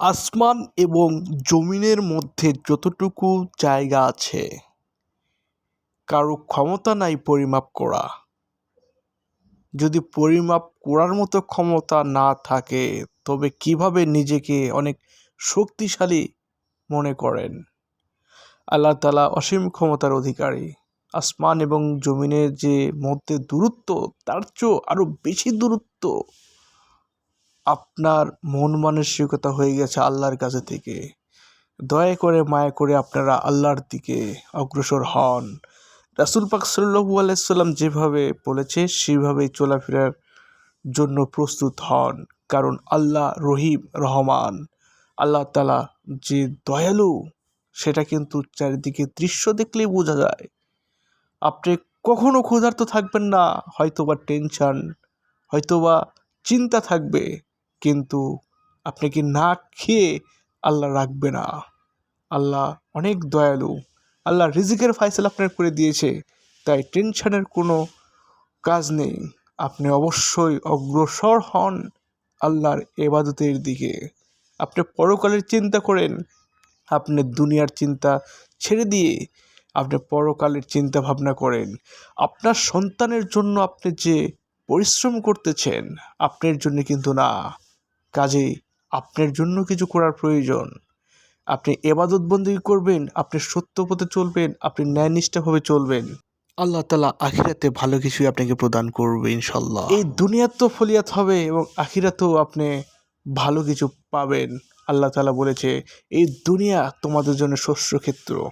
আসমান এবং জমিনের মধ্যে যতটুকু জায়গা আছে, কারও ক্ষমতা নাই পরিমাপ করা। যদি পরিমাপ করার মতো ক্ষমতা না থাকে, তবে কীভাবে নিজেকে অনেক শক্তিশালী মনে করেন? আল্লাহ তালা অসীম ক্ষমতার অধিকারী। আসমান এবং জমিনের যে মধ্যে দূরত্ব, তার চেয়েও আরও বেশি দূরত্ব আপনার মন মানসিকতা হয়ে গেছে আল্লাহর কাছে থেকে। দয়া করে, মায়া করে আপনারা আল্লাহর দিকে অগ্রসর হন। রাসুল পাক সাল্লু আলাইসাল্লাম যেভাবে বলেছে সেইভাবেই চলাফেরার জন্য প্রস্তুত হন। কারণ আল্লাহ রহিম, রহমান। আল্লাহ তালা যে দয়ালু, সেটা কিন্তু চারিদিকে দৃশ্য দেখলেই বোঝা যায়। আপনি কখনো ক্ষুধার্ত থাকবেন না, হয়তোবা টেনশন, হয়তোবা চিন্তা থাকবে। কিন্তু আপনি কি না খেয়ে আল্লাহ রাখবে না? আল্লাহ অনেক দয়ালু। আল্লাহ রিজিকের ফাইসেল আপনার করে দিয়েছে, তাই টেনশনের কোনো কাজ নেই। আপনি অবশ্যই অগ্রসর হন আল্লাহর এবাদতের দিকে। আপনি পরকালের চিন্তা করেন, আপনি দুনিয়ার চিন্তা ছেড়ে দিয়ে আপনি পরকালের চিন্তা ভাবনা করেন। আপনার সন্তানের জন্য আপনি যে পরিশ্রম করতেছেন, আপনার জন্য কিন্তু না। কাজেই আপনার জন্য কিছু করার প্রয়োজন। আপনি এবাদত বন্দী করবেন, আপনি সত্য পথে চলবেন, আপনি ন্যায়নিষ্ঠভাবে চলবেন। আল্লাহ তালা আখিরাতে ভালো কিছুই আপনাকে প্রদান করবে ইনশাল্লাহ এই দুনিয়ার তো ফলিয়াত হবে এবং আখিরাতেও আপনি ভালো কিছু পাবেন। আল্লাহ তালা বলেছে, এই দুনিয়া তোমাদের জন্য শস্য ক্ষেত্র